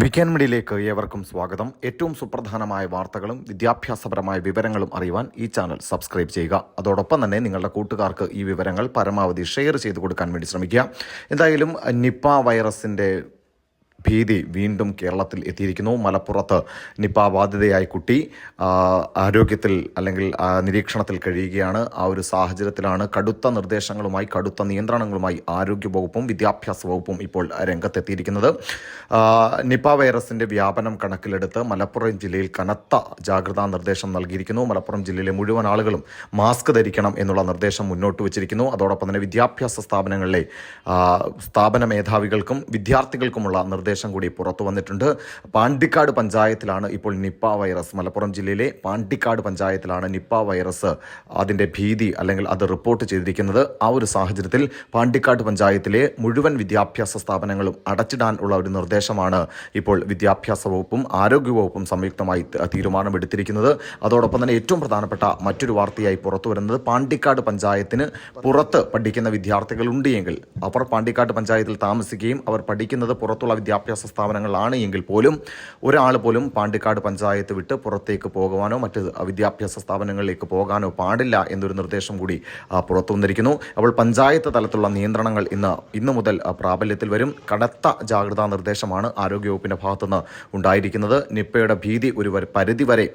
Weekend മീഡിയയിലേക്ക് ഏവർക്കും സ്വാഗതം. ഏറ്റവും സുപ്രധാനമായ വാർത്തകളും വിദ്യാഭ്യാസപരമായ വിവരങ്ങളും അറിയുവാൻ ഈ ചാനൽ സബ്സ്ക്രൈബ് ചെയ്യുക. അതോടൊപ്പം തന്നെ നിങ്ങളുടെ കൂട്ടുകാർക്ക് ഈ വിവരങ്ങൾ പരമാവധി ഷെയർ ചെയ്ത് കൊടുക്കാൻ വേണ്ടി ശ്രമിക്കുക. എന്തായാലും നിപ്പ വൈറസിന്റെ ഭീതി വീണ്ടും കേരളത്തിൽ എത്തിയിരിക്കുന്നു. മലപ്പുറത്ത് നിപ ബാധിതയായ കുട്ടി ആരോഗ്യത്തിൽ അല്ലെങ്കിൽ നിരീക്ഷണത്തിൽ കഴിയുകയാണ്. ആ ഒരു സാഹചര്യത്തിലാണ് കടുത്ത നിർദ്ദേശങ്ങളുമായി കടുത്ത നിയന്ത്രണങ്ങളുമായി ആരോഗ്യ വകുപ്പും വിദ്യാഭ്യാസ വകുപ്പും ഇപ്പോൾ രംഗത്തെത്തിയിരിക്കുന്നത്. നിപ വൈറസിന്റെ വ്യാപനം കണക്കിലെടുത്ത് മലപ്പുറം ജില്ലയിൽ കനത്ത ജാഗ്രതാ നിർദ്ദേശം നൽകിയിരിക്കുന്നു. മലപ്പുറം ജില്ലയിലെ മുഴുവൻ ആളുകളും മാസ്ക് ധരിക്കണം എന്നുള്ള നിർദ്ദേശം മുന്നോട്ട് വച്ചിരിക്കുന്നു. അതോടൊപ്പം തന്നെ വിദ്യാഭ്യാസ സ്ഥാപനങ്ങളിലെ സ്ഥാപന മേധാവികൾക്കും വിദ്യാർത്ഥികൾക്കുമുള്ള നിർദ്ദേശം കൂടി പുറത്തു വന്നിട്ടുണ്ട്. പാണ്ടിക്കാട് പഞ്ചായത്തിലാണ് ഇപ്പോൾ നിപ്പ വൈറസ്. മലപ്പുറം ജില്ലയിലെ പാണ്ടിക്കാട് പഞ്ചായത്തിലാണ് നിപ്പ വൈറസ് അതിന്റെ ഭീതി അല്ലെങ്കിൽ അത് റിപ്പോർട്ട് ചെയ്തിരിക്കുന്നത്. ആ ഒരു സാഹചര്യത്തിൽ പാണ്ടിക്കാട് പഞ്ചായത്തിലെ മുഴുവൻ വിദ്യാഭ്യാസ സ്ഥാപനങ്ങളും അടച്ചിടാനുള്ള ഒരു നിർദ്ദേശമാണ് ഇപ്പോൾ വിദ്യാഭ്യാസ വകുപ്പും ആരോഗ്യ വകുപ്പും സംയുക്തമായി തീരുമാനമെടുത്തിരിക്കുന്നത്. അതോടൊപ്പം തന്നെ ഏറ്റവും പ്രധാനപ്പെട്ട മറ്റൊരു വാർത്തയായി പുറത്തു വരുന്നത് പാണ്ടിക്കാട് പഞ്ചായത്തിന് പുറത്ത് പഠിക്കുന്ന വിദ്യാർത്ഥികളുണ്ട് എങ്കിൽ അവർ പാണ്ടിക്കാട് പഞ്ചായത്തിൽ താമസിക്കുകയും അവർ പഠിക്കുന്നത് പുറത്തുള്ള വിദ്യാഭ്യാസ സ്ഥാപനങ്ങളാണ് എങ്കിൽ പോലും ഒരാൾ പോലും പാണ്ടിക്കാട് പഞ്ചായത്ത് വിട്ട് പുറത്തേക്ക് പോകുവാനോ മറ്റ് വിദ്യാഭ്യാസ സ്ഥാപനങ്ങളിലേക്ക് പോകാനോ പാടില്ല എന്നൊരു നിർദ്ദേശം കൂടി പുറത്തു വന്നിരിക്കുന്നു. അപ്പോൾ പഞ്ചായത്ത് തലത്തിലുള്ള നിയന്ത്രണങ്ങൾ ഇന്ന് ഇന്നു മുതൽ പ്രാബല്യത്തിൽ വരും. കടത്ത ജാഗ്രതാ നിർദ്ദേശമാണ് ആരോഗ്യവകുപ്പിന്റെ ഭാഗത്തുനിന്ന് ഉണ്ടായിരിക്കുന്നത്. നിപ്പയുടെ ഭീതി ഒരു പരിധി പരിധിവരെ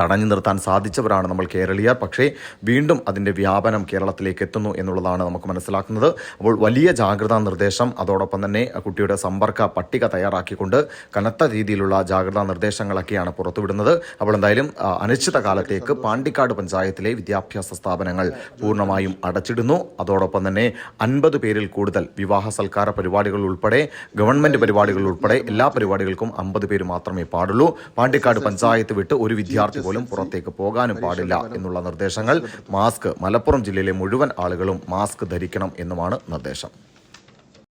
തടഞ്ഞു നിർത്താൻ സാധിച്ചവരാണ് നമ്മൾ കേരളീയർ. പക്ഷേ വീണ്ടും അതിന്റെ വ്യാപനം കേരളത്തിലേക്ക് എത്തുന്നു എന്നുള്ളതാണ് നമുക്ക് മനസ്സിലാക്കുന്നത്. അപ്പോൾ വലിയ ജാഗ്രതാ നിർദ്ദേശം അതോടൊപ്പം തന്നെ കുട്ടിയുടെ സമ്പർക്ക പട്ടിക തയ്യാറാക്കിക്കൊണ്ട് കനത്ത രീതിയിലുള്ള ജാഗ്രതാ നിർദ്ദേശങ്ങളൊക്കെയാണ് പുറത്തുവിടുന്നത്. അപ്പോൾ എന്തായാലും അനിശ്ചിത കാലത്തേക്ക് പാണ്ടിക്കാട് പഞ്ചായത്തിലെ വിദ്യാഭ്യാസ സ്ഥാപനങ്ങൾ പൂർണമായും അടച്ചിടുന്നു. അതോടൊപ്പം തന്നെ അൻപത് പേരിൽ കൂടുതൽ വിവാഹ സൽക്കാര പരിപാടികൾ ഉൾപ്പെടെ ഗവൺമെന്റ് പരിപാടികൾ ഉൾപ്പെടെ എല്ലാ പരിപാടികൾക്കും അമ്പത് പേര് മാത്രമേ പാടുള്ളൂ. പാണ്ടിക്കാട് പഞ്ചായത്ത് വിട്ട് ഒരു വിദ്യാർത്ഥി പോലും പുറത്തേക്ക് പോകാനും പാടില്ല എന്നുള്ള നിർദ്ദേശങ്ങൾ മാസ്ക് മലപ്പുറം ജില്ലയിലെ മുഴുവൻ ആളുകളും മാസ്ക് ധരിക്കണം എന്നുമാണ് നിർദ്ദേശം.